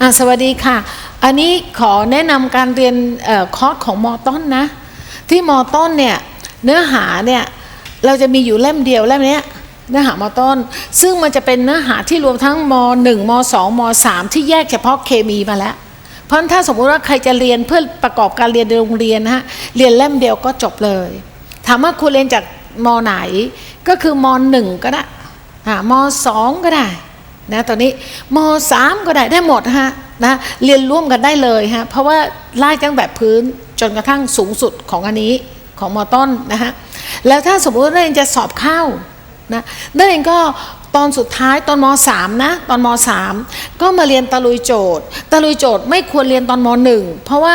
อะสวัสดีค่ะ อันนี้ขอแนะนำการเรียนอคอร์สของมอต้นนะ ที่มอต้นเนี่ยเนื้อหาเนี่ยเราจะมีอยู่เล่มเดียวเล่มนี้เนื้อหามอต้น ซึ่งมันจะเป็นเนื้อหาที่รวมทั้งม .1 ม .2 ม .3 ที่แยกเฉพาะเคมีมาแล้ว เพราะถ้าสมมติว่าใครจะเรียนเพื่อประกอบการเรียนในโรงเรียนนะฮะเรียนเล่มเดียวก็จบเลย ถามว่าคุณเรียนจากมไหนก็คือมหนึ่งก็ได้อ่ามสองก็ได้ นะตอนนี้มสามก็ได้ได้หมดฮะนะเรียนร่วมกันได้เลยฮะเพราะว่าไล่ตั้งแบบพื้นจนกระทั่งสูงสุดของอันนี้ของมต้นนะฮะแล้วถ้าสมมติว่านักเรียนจะสอบเข้านะนักเรียนก็ตอนสุดท้ายตอนมสามนะตอนมสามก็มาเรียนตะลุยโจทย์ตะลุยโจทย์ไม่ควรเรียนตอนมหนึ่งเพราะว่า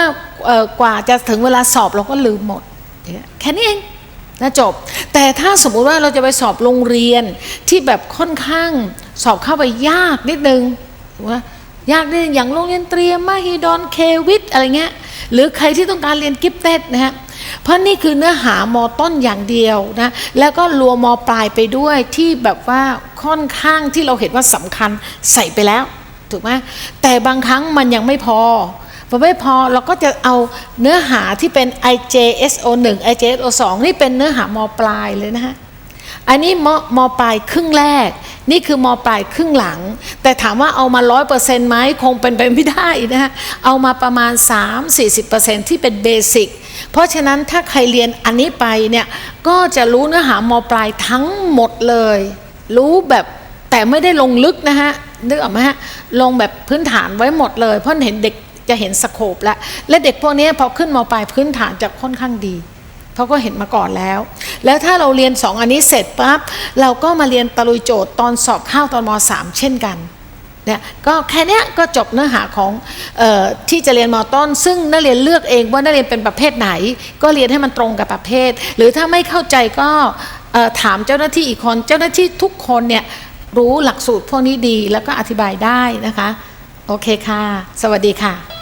กว่าจะถึงเวลาสอบเราก็ลืมหมดแค่นี้เอง นะจบ แต่ถ้าสมมุติว่าเราจะไปสอบโรงเรียนที่แบบค่อนข้างสอบเข้าไปยากนิดนึงว่ายากนิดนึงอย่างโรงเรียนเตรียมมหิดลเควิทอะไรเงี้ยหรือใครที่ต้องการเรียนกิฟเต็ดนะฮะเพราะนี่คือเนื้อหามอต้นอย่างเดียวนะแล้วก็รวมมอปลายไปด้วยที่แบบว่าค่อนข้างที่เราเห็นว่าสำคัญใส่ไปแล้วถูกไหมแต่บางครั้งมันยังไม่พอ พอไม่พอเราก็จะเอาเนื้อหาที่เป็น IJSO 1 IJSO 2นี่เป็นเนื้อหามปลายเลยนะฮะ อันนี้มมปลายครึ่งแรก นี่คือมปลายครึ่งหลัง แต่ถามว่าเอามาร้อยเปอร์เซ็นต์ไหมคงเป็นไปไม่ได้นะฮะ เอามาประมาณ 3-40%ที่เป็นเบสิกเพราะฉะนั้นถ้าใครเรียนอันนี้ไปเนี่ย ก็จะรู้เนื้อหามปลายทั้งหมดเลย รู้แบบแต่ไม่ได้ลงลึกนะฮะนึกออกไหมฮะลงแบบพื้นฐานไว้หมดเลย เพราะเห็นเด็ก จะเห็นสโคปแล้วและเด็กพวกนี้พอขึ้นมปลายพื้นฐานจะค่อนข้างดีเพราะก็เห็นมาก่อนแล้ว แล้วถ้าเราเรียนสองอันนี้เสร็จปั๊บเราก็มาเรียนตะลุยโจทย์ตอนสอบเข้าตอนมสามเช่นกันเนี่ยก็แค่เนี้ยก็จบเนื้อหาของออที่จะเรียนมต้น ซึ่งนักเรียนเลือกเองว่านักเรียนเป็นประเภทไหน ก็เรียนให้มันตรงกับประเภท หรือถ้าไม่เข้าใจก็ถามเจ้าหน้าที่อีกคนเจ้าหน้าที่ทุกคนเนี่ยรู้หลักสูตรพวกนี้ดีแล้วก็อธิบายได้นะคะ โอเคค่ะ สวัสดีค่ะ